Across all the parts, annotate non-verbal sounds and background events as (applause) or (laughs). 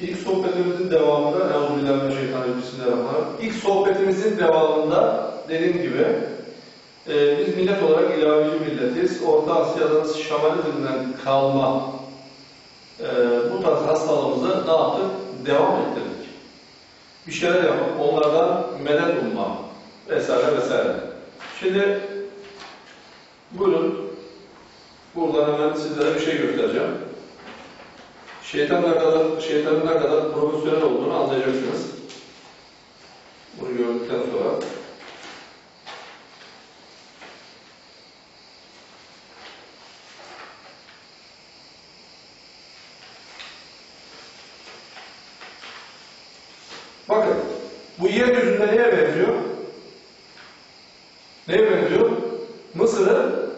İlk sohbetimizin devamında, Euzubillahimineşşeytanirracim, Bismillahirrahmanirrahim. İlk sohbetimizin devamında dediğim gibi e, biz millet olarak ilahici milletiz. Orta Asya'dan şamanizmden kalma e, bu tarz hastalığımızı ne yaptık? Devam ettirdik. Bir şeyler yapıp onlardan medet umma vesaire vesaire. Şimdi buyurun buradan hemen sizlere bir şey göstereceğim. Şeytan ne kadar, şeytanın ne kadar profesyonel olduğunu anlayacaksınız. Bunu gördükten sonra. Bakın, bu yeryüzünde neye benziyor? Neye benziyor? Mısır'ın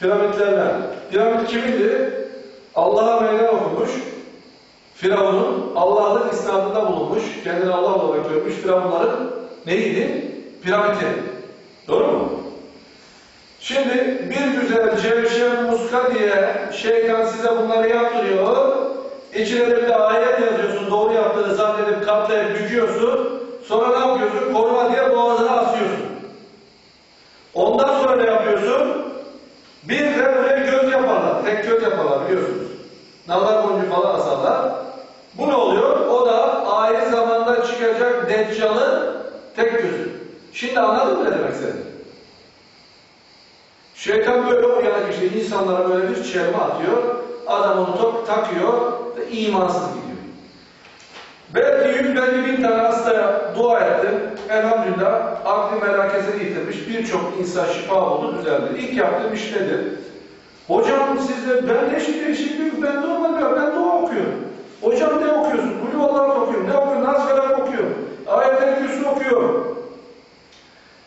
piramitlerine. Piramit kimindi? Allah'a kendini Allah olarak görmüş Firavunların neydi? Piramidi. Doğru mu? Şimdi bir güzel cevşen muska diye şeytan size bunları yaptırıyor. İçine de bir ayet yazıyorsun, doğru yaptığını zannedip katlayıp büküyorsun. Sonra ne yapıyorsun? Koruma diye boğazına asıyorsun. Ondan sonra ne yapıyorsun? Bir de buraya göz yaparlar. Tek göz yaparlar biliyorsunuz. Nazar boncuğu falan asarlar. Bu ne oluyor? O da ahir zamanda çıkacak Deccal'ın tek gözü. Şimdi anladın mı ne demek istediğimi? Şeytan böyle okuyarak işte insanlara böyle bir çelme atıyor. Adam onu top takıyor ve imansız gidiyor. Belki yüz belli bin tane hastaya dua ettim. Elhamdülillah aklı melakesini yitirmiş. Birçok insan şifa oldu, düzeldi. İlk yaptığım iş nedir? Hocam sizde ben hiçbir değişiklik yok. Ben normal ben dua okuyorum. Hocam ne okuyorsun? Kulü olarak okuyorum. Ne okuyorum? Nas falan okuyorum. Ayet-el Kürsü okuyorum.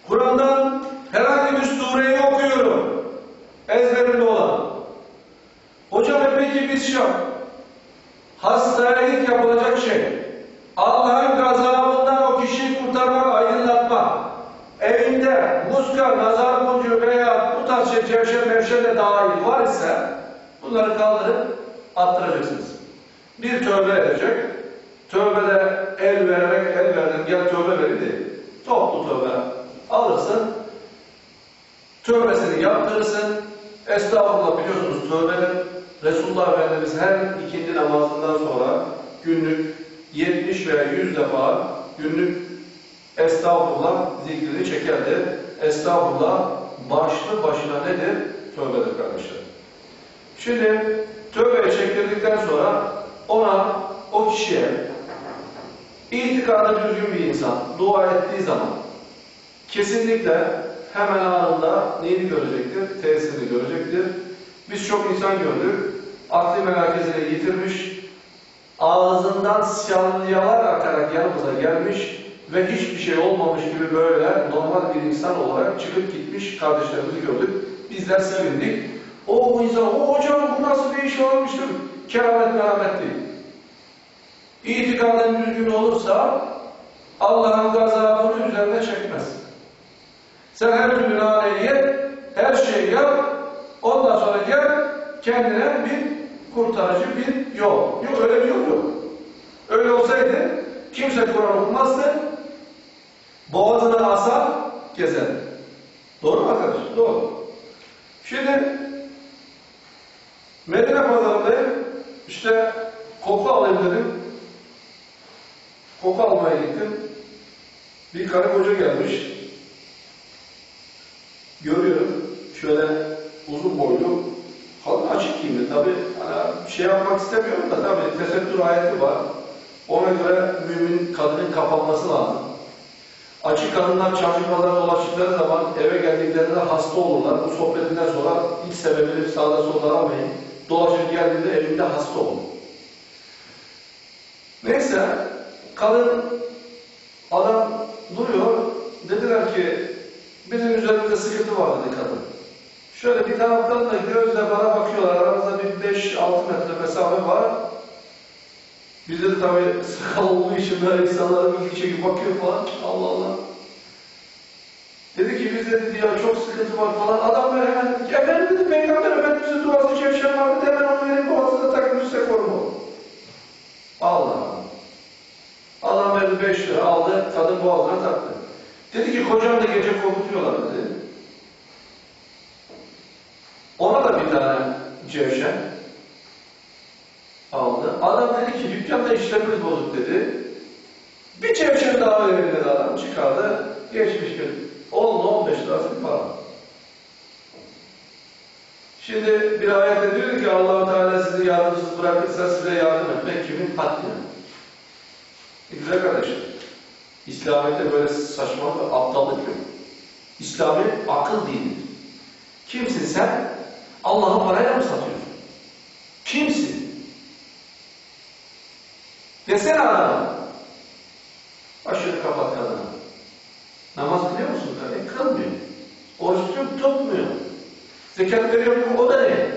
Kur'an'dan herhangi bir sureyi okuyorum. Ezberimde olan. Hocam e peki biz an hastaya ilk yapılacak şey Allah'ın gazabından o kişiyi kurtarmak, aydınlatmak. Evinde muska, nazar boncuğu veya bu tarz şey cevşen mevşen de dahil var ise bunları kaldırıp attıracaksınız. Bir tövbe edecek. Tövbede el vererek el verdim gel tövbe verin. Toplu tövbe alırsın. Tövbesini yaptırırsın. Estağfurullah biliyorsunuz tövbenin Resulullah Efendimiz her ikindi namazından sonra günlük 70 veya 100 defa günlük estağfurullah zikrini çekerdi. Estağfurullah başlı başına nedir? Tövbedir kardeşler. Şimdi tövbeye çektirdikten sonra ona, o kişiye itikadı düzgün bir insan dua ettiği zaman kesinlikle hemen anında neyini görecektir? Tesirini görecektir. Biz çok insan gördük. Akli merkezine yitirmiş, ağzından salyalar akarak yanımıza gelmiş ve hiçbir şey olmamış gibi böyle normal bir insan olarak çıkıp gitmiş kardeşlerimizi gördük. Bizler sevindik. O insan, o hocam bu nasıl bir iş olmuştur? Keramet merhamet değil. İtikadın düzgün olursa Allah'ın gazabını üzerine çekmez. Sen her türlü naneyi ye, her şeyi yap, ondan sonra gel kendine bir kurtarıcı bir yol. Yok öyle bir yol yok. Öyle olsaydı kimse Kur'an okumazdı, boğazına asar, gezer. Doğru mu arkadaş? Doğru. Şimdi Medine pazarındayım. İşte koku alayım dedim. Koku almaya gittim. Bir karı koca gelmiş. Görüyorum. Şöyle uzun boylu. Kadın açık giyimli. Tabi hani şey yapmak istemiyorum da tabi tesettür ayeti var. Ona göre mümin kadının kapanması lazım. Açık kadınlar çarşı pazar dolaştıkları zaman eve geldiklerinde hasta olurlar. Bu sohbetinden sonra ilk sebebini sağda solda almayın. Dolaşıp geldiğinde evinde hasta olur. Neyse, kadın, adam duruyor. Dediler ki, bizim üzerimizde sıkıntı var dedi kadın. Şöyle bir taraftan da gözle bana bakıyorlar. Aramızda bir 5-6 metre mesafe var. Bizde de tabii (laughs) sakal olduğu için böyle insanlara bir çekip bakıyor falan. Allah Allah bize dedi ya çok sıkıntı var falan. Adam böyle hemen, efendim dedi peygamber efendimizin duası cevşen vardı hemen onu verip boğazına takın üste koruma. Allah. Adam verdi beş lira aldı, kadın boğazına taktı. Dedi ki kocam da gece korkutuyorlar dedi. Ona da bir tane cevşen aldı. Adam dedi ki dükkanda işlerimiz bozuk dedi. Bir cevşen daha verin dedi adam çıkardı. Geçmiş gün. O lirası bir para. Şimdi bir ayette diyor ki allah Teala sizi yardımsız bırakırsa size yardım etmek kimin haddine? E güzel kardeşim. İslamiyet'te böyle saçma ve aptallık yok. İslamiyet akıl dinidir. Kimsin sen? Allah'ı parayla mı satıyorsun? Kimsin? Desene adama. Başını kapat kadına. Namaz kılıyor musun? Kılmıyor. Oruç tutuyor, tutmuyor. Zekat veriyor mu? O da ne?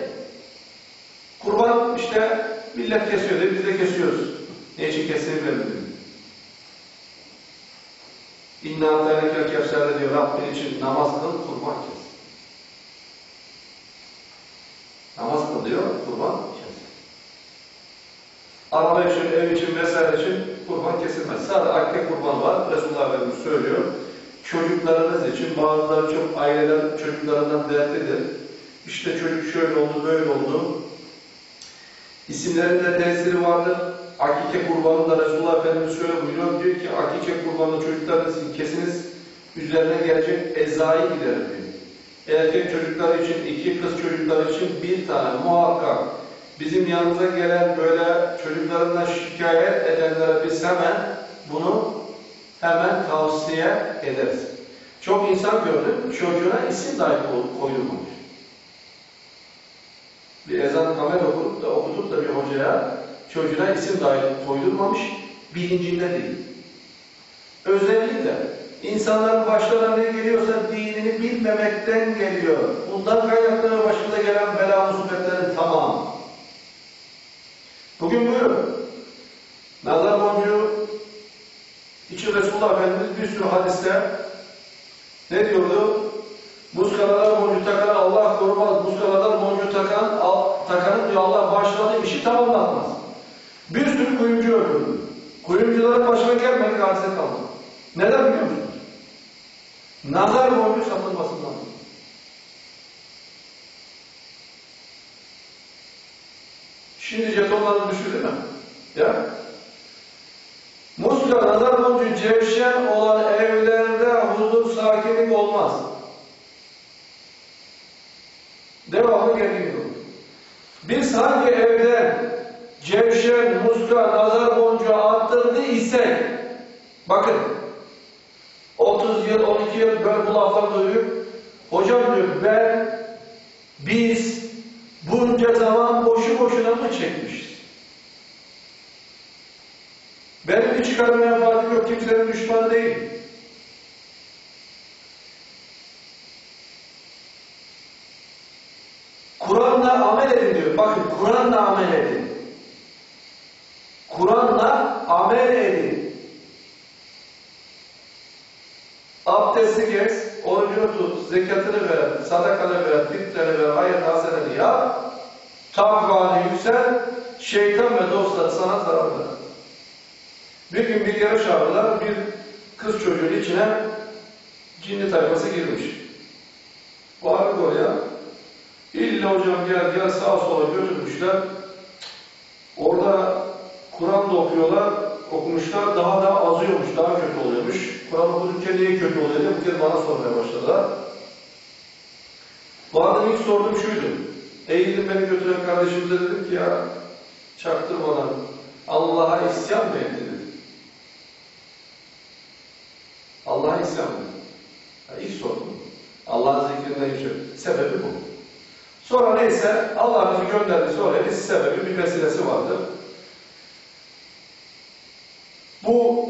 Kurban işte millet kesiyor diye biz de kesiyoruz. Ne için kestiğini bilmiyor. İnna ataynekel kevserde diyor Rabbin için namaz kıl, kurban kes. Namaz kıl diyor, kurban kes. Araba için, ev için vesaire için kurban kesilmez. Sadece akde kurban var. Resulullah Efendimiz söylüyor. Çocuklarınız için bazıları çok aileler çocuklarından dertlidir. İşte çocuk şöyle oldu, böyle oldu. İsimlerinde tesiri vardır. Akike kurbanında Resulullah Efendimiz şöyle buyuruyor. Diyor ki akike kurbanında çocuklarınız için kesiniz. Üzerine gelecek ezayı giderir diyor. Erkek çocuklar için, iki kız çocuklar için bir tane muhakkak bizim yanımıza gelen böyle çocuklarından şikayet edenlere biz hemen bunu hemen tavsiye ederiz. Çok insan gördüm, çocuğuna isim dahi koydurmamış. Bir ezan kamera okutup da, okutup da bir hocaya çocuğuna isim dahi koydurmamış, bilincinde değil. Özellikle insanların başlarına ne geliyorsa dinini bilmemekten geliyor. Bundan kaynaklanıyor başımıza gelen bela musibetlerin tamamı. Bugün buyurun. Nazar boncuğu için Resulullah Efendimiz bir sürü hadiste ne diyordu? Muskalalar boncuğu takan Allah korumaz. Muskalalar boncuğu takan al, takanın diyor Allah başladığı işi tamamlatmaz. Bir sürü kuyumcu öldürdü. Kuyumcuların başına gelmedi hadise kaldı. Neden biliyor musunuz? Nazar boncuğu satılmasından. Şimdi jetonları düşürdü mü? Ya. Cevşen olan evlerde huzur, sakinlik olmaz. Devamlı geliyor. Biz hangi evden cevşen, muska, nazar boncuğu attırdı isek, bakın, 30 yıl, 12 yıl ben bu lafları duyup, hocam diyor ben, biz bunca zaman boşu boşuna mı çekmişiz? Çıkarma menfaatim yok, kimsenin düşmanı değil. Kur'an'la amel edin diyor. Bakın Kur'an'la amel edin. Kur'an'la amel edin. Abdesti kes, orucunu tut, zekatını ver, sadakanı ver, fitreni ver, hayat haseneni yap, takvanı yüksel, şeytan ve dostları sana zarar ver. Bir gün bir yarış aldılar, bir kız çocuğun içine cinli tayfası girmiş. Bağırık oraya, İlla hocam gel gel sağa sola götürmüşler. Orada Kur'an da okuyorlar, okumuşlar. Daha da azıyormuş, daha kötü oluyormuş. Kur'an okudukça niye kötü oluyor diye bu kez bana sormaya başladılar. Adam ilk sorduğum şuydu. Eğildim beni götüren kardeşimize dedim ki ya çaktırmadan Allah'a isyan mı etti dedi. Allah'a isyan mı? Ya ilk sordum. Allah'ın zikrinden hiç Sebebi bu. Sonra neyse Allah bizi gönderdi sonra bir sebebi, bir vesilesi vardır. Bu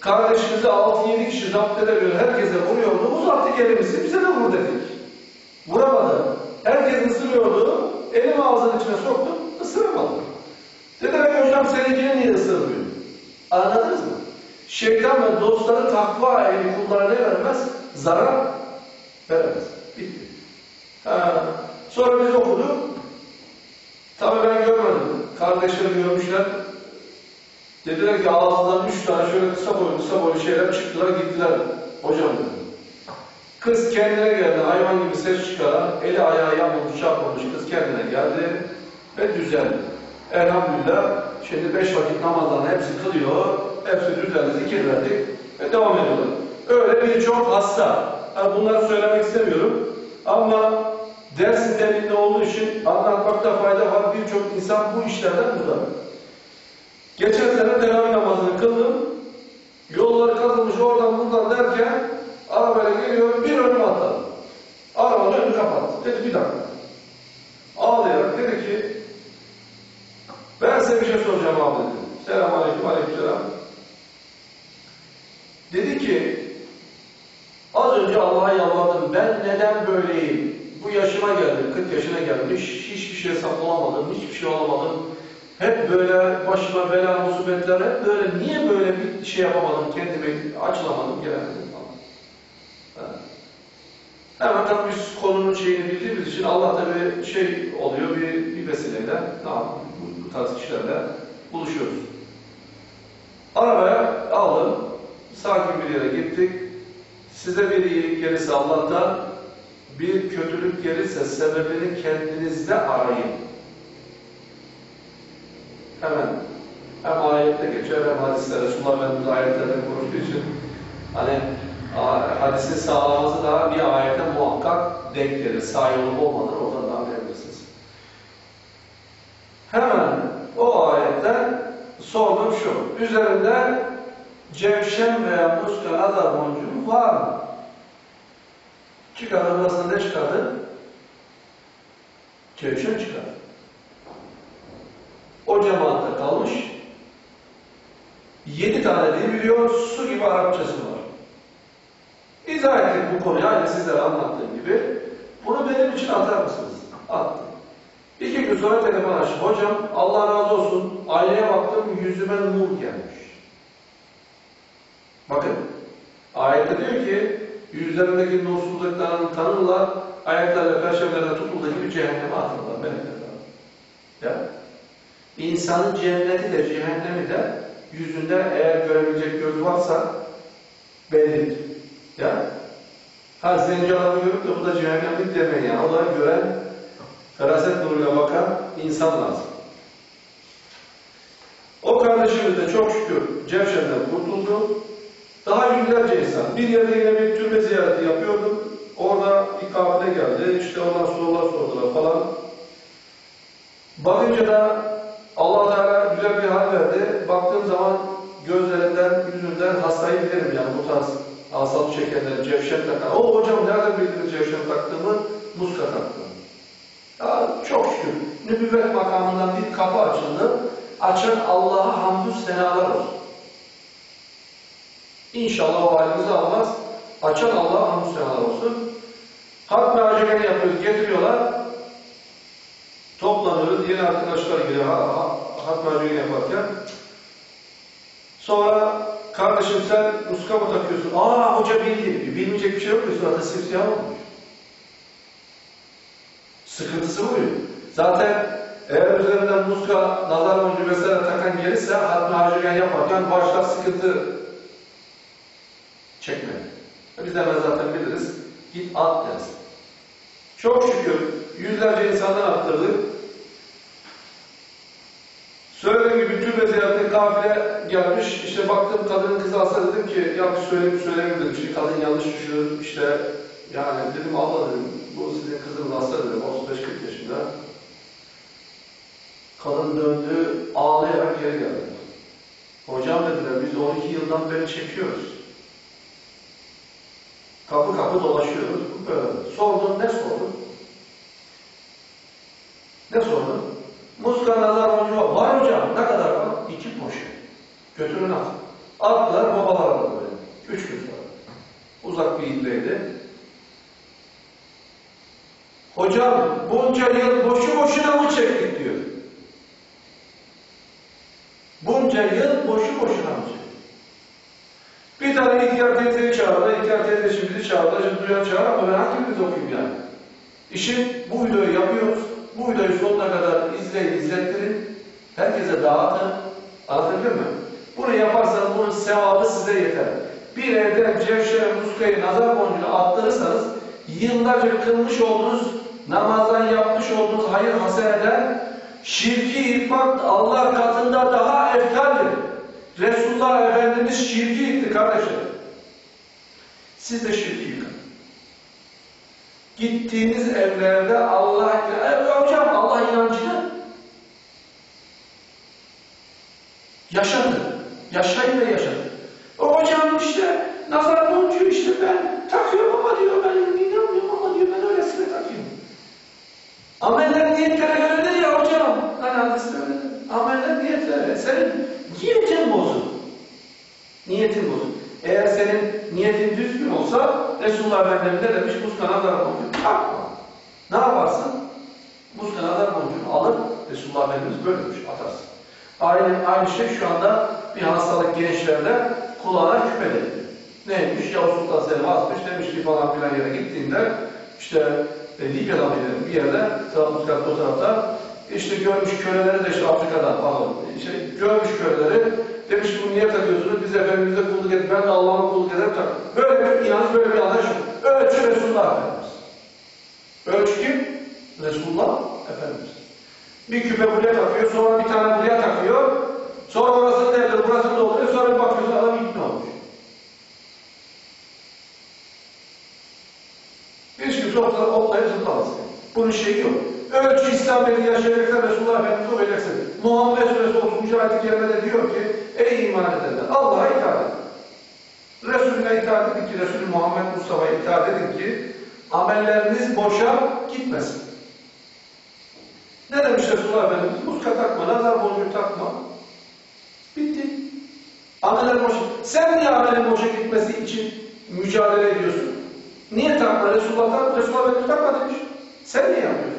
kardeşimizi 6-7 kişi zapt edemiyor, herkese vuruyordu. Uzattı elimizi, bize de vur dedik. Vuramadı. Herkes ısırıyordu, elimi ağzının içine soktum, ısıramadı. Dedim hocam seninkini niye ısırmıyor? Anladınız mı? Şeytan ve dostları takva ehli kullara ne vermez? Zarar vermez. Bitti. Ha. Sonra biz okuduk. Tabii ben görmedim. Kardeşlerim görmüşler. Dediler ki ağzından üç tane şöyle kısa boylu kısa boylu şeyler çıktılar gittiler. Hocam dedi. Kız kendine geldi. Hayvan gibi ses çıkaran, eli ayağı yamulmuş çarpılmış kız kendine geldi ve düzeldi. Elhamdülillah şimdi beş vakit namazlarını hepsi kılıyor. Hepsi düzeldi, zikir verdik ve devam ediyorlar. Öyle birçok hasta. Yani bunları söylemek istemiyorum. Ama dersin deminde olduğu için anlatmakta fayda var. Birçok insan bu işlerden burada. Geçen sene teravih namazını kıldım. Yolları kazılmış oradan buradan derken arabayla geliyor bir önüme atladı. Arabanın önünü kapattı. Dedi bir dakika. Ağlayarak dedi ki ben size bir şey soracağım abi dedi. Selam aleyküm aleyküm selam. Dedi ki az önce Allah'a yalvardım ben neden böyleyim? Bu yaşıma geldim, 40 yaşına gelmiş, hiçbir şey olamadım, hiçbir şey olamadım. Hep böyle başıma bela, musibetler, hep böyle, niye böyle bir şey yapamadım, kendimi açılamadım, gelemedim falan. Ha. Hemen tabii biz konunun şeyini bildiğimiz için Allah tabii şey oluyor, bir, bir vesileyle, yapayım, bu, bu tarz kişilerle buluşuyoruz. Arabaya aldım, sakin bir yere gittik. Size bir iyilik gelirse Allah'tan, bir kötülük gelirse sebebini kendinizde arayın. Hemen hem ayette geçer hem hadiste Resulullah Efendimiz ayetlerden konuştuğu için hani hadisin sağlaması daha bir ayete muhakkak denk gelir. Sahi olup olmadan oradan anlayabilirsiniz. Hemen o ayetten sordum şu. Üzerinde cevşen veya muska nazar boncuğu var mı? Çıkardı burasında ne çıkardı? Cevşen çıkardı. O cemaatte kalmış. Yedi tane dil biliyor, su gibi Arapçası var. İzah ettik bu konuyu, aynı sizlere anlattığım gibi. Bunu benim için atar mısınız? Attım. İki gün sonra telefon açtım. Hocam Allah razı olsun, aynaya baktım, yüzüme nur gelmiş. Bakın, ayette diyor ki, yüzlerindeki nursuzluklarını tanırlar, ayaklarıyla perşembelerine tutulduğu gibi cehenneme atırlar. Melekler. Ya. İnsanın cenneti de cehennemi de yüzünde eğer görebilecek göz varsa bellidir. Ya. Ha zenci görüp de bu da cehennemlik demeyin ya. Onları gören, feraset nuruyla bakan insan lazım. O kardeşimiz de çok şükür Cevşen'den kurtuldu. Daha yüzlerce insan. Bir yerde yine bir türbe ziyareti yapıyordum. Orada bir kafile geldi. İşte ondan sorular sordular falan. Bakınca da Allah Teala güzel bir hal verdi. Baktığım zaman gözlerinden, yüzünden hastayı bilirim yani bu tarz asabı çekenler, cevşen takan. O hocam nereden bildiniz cevşen taktığımı? Muska taktım. Ya çok şükür. Nübüvvet makamından bir kapı açıldı. Açan Allah'a hamdü senalar olsun. İnşallah o halimizi almaz. Açan Allah'a hamdü senalar olsun. Hatmi acileni yapıyoruz, getiriyorlar. Toplanıyoruz, yeni arkadaşlar geliyor hatmi acileni yaparken. Sonra kardeşim sen muska mı takıyorsun? Aa hoca bildi. Bilmeyecek bir şey yok ki suratı simsiyah olmuş. Sıkıntısı bu. Zaten eğer üzerinden muska, nazar boncuğu vesaire takan gelirse hatmi acileni yaparken başlar sıkıntı çekme. Biz hemen zaten biliriz. Git at dersin. Çok şükür yüzlerce insandan attırdık. Söylediğim gibi türbe ziyaretine kafile gelmiş. İşte baktım kadının kızı hasta dedim ki yanlış söyleyeyim söyleyeyim dedim. Şimdi kadın yanlış düşünür. İşte yani dedim Allah dedim bu sizin kızınız hasta dedim 35-40 yaşında. Kadın döndü ağlayarak geri geldi. Hocam dediler biz 12 yıldan beri çekiyoruz. Kapı kapı dolaşıyoruz. Böyle. Sordun ne sordun? Ne sordun? Muska nazar boncuğu var hocam. Ne kadar var? İki poşet. Götürün at. Attılar babalar aradı böyle. Üç gün sonra. Uzak bir ildeydi. Hocam bunca yıl boşu boşuna mı çektik diyor. Bunca yıl boşu boşuna mı çektik? Tane ihtiyar teyzeyi çağırdı. İhtiyar teyze şimdi çağırdı. Şimdi duyan çağır ama ben hangimiz okuyayım yani? İşin bu videoyu yapıyoruz. Bu videoyu sonuna kadar izleyin, izlettirin. Herkese dağıtın. Anlatabiliyor muyum? Bunu yaparsanız bunun sevabı size yeter. Bir evde cevşere, muskayı, nazar boncuğunu attırırsanız yıllarca kılmış olduğunuz namazdan yapmış olduğunuz hayır haseneden şirki yıkmak Allah katında daha eftaldir. Resulullah Efendimiz şirki yıktı kardeşler. Siz de şirki yıkın. Gittiğiniz evlerde Allah, e, hocam Allah inancını yaşatın. Yaşayın ve yaşatın. O hocam işte nazar boncuğu işte ben takıyorum ama diyor ben inanmıyorum ama diyor ben öylesine takıyorum. Ameller niyetlere göredir ya hocam. Hani hadiste öyle. Ameller niyetlere. Senin niyetin bozuk. Niyetin bozuk. Eğer senin niyetin düzgün olsa Resulullah Efendimiz ne demiş? Muska nazar boncuğu takma. Ne yaparsın? Muska nazar boncuğunu alır Resulullah Efendimiz böyle demiş atarsın. Şey şu anda bir hastalık gençlerde kulağına küpe Neymiş? Yavuz Sultan Selim atmış demiş ki falan filan yere gittiğinde işte e, Libya'da dedim, bir yerde Trabzonspor o tarafta işte görmüş köleleri de işte Afrika'dan falan işte görmüş köleleri demiş ki bunu niye takıyorsunuz? Biz Efendimiz'e kulluk edip ben de Allah'a kulluk ederim tak. Böyle bir inanç, böyle bir anlayış. Ölçü Resulullah Efendimiz. Ölçü kim? Resulullah Efendimiz. Bir küpe buraya takıyor, sonra bir tane buraya takıyor. Sonra orasını devre, burasını dolduruyor. Sonra bir bakıyorsun adam ikna olmuş. Hiç kimse ortada otlayıp zıplamaz. Bunun şeyi yok. Ölçü İslamiyet'i yaşayacaksa Resulullah Efendimiz olacaksın. Muhammed Suresi 30. ayet-i kerimede diyor ki Ey iman edenler Allah'a itaat edin. Resulüne itaat edin ki Resulü Muhammed Mustafa'ya itaat edin ki amelleriniz boşa gitmesin. Ne demiş Resulullah Efendimiz? Muska takma, nazar boncuğu takma. Bitti. Ameller boşa. Sen niye amelin boşa gitmesi için mücadele ediyorsun? Niye takma? Resulullah takma, Resulullah Efendimiz takma demiş. Sen niye yapıyorsun?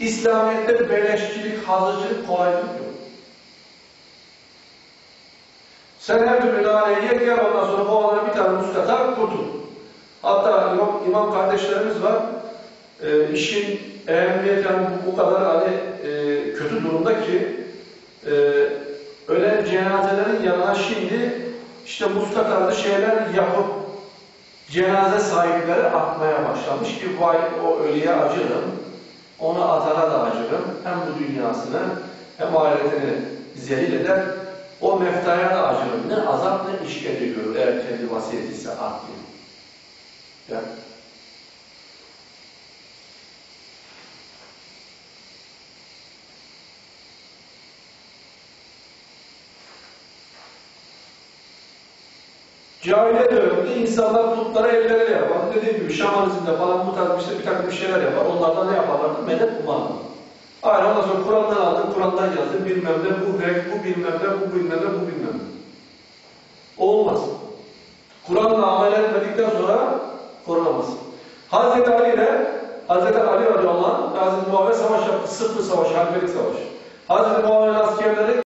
İslamiyet'te beleşçilik, hazırcılık, kolaylık yok. Sen her türlü naneyi ye, gel ondan sonra bu alana bir tane muska tak, kurtul. Hatta imam, imam kardeşlerimiz var. E, işin ehemmiyeti yani bu, kadar hani e, kötü durumda ki e, ölen cenazelerin yanına şimdi işte muska tarzı şeyler yapıp cenaze sahipleri atmaya başlamış ki vay o ölüye acırım, onu atana da acırım. Hem bu dünyasını hem ahiretini zelil eder. O meftaya da acırım. Ne azap ne işkence görür eğer kendi vasiyeti ise at diye. Cahiliye döneminde insanlar putlara elleriyle yapar. Dediğim gibi şamanizmde falan bu tarz işte bir takım şeyler yapar. Onlardan ne yaparlardı? Medet umarlar. Aynen ondan sonra Kur'an'dan aldım, Kur'an'dan yazdım. Bilmem ne, bu renk, bu bilmem ne, bu bilmem ne, bu bilmem ne. Olmaz. Kur'an'la amel etmedikten sonra korunamaz. Hazreti Ali ile Hazreti Ali radıyallahu anh Hazreti Muhammed savaş yaptı. Sıfır savaş, halifelik savaşı. Hazreti Muhammed'in askerleri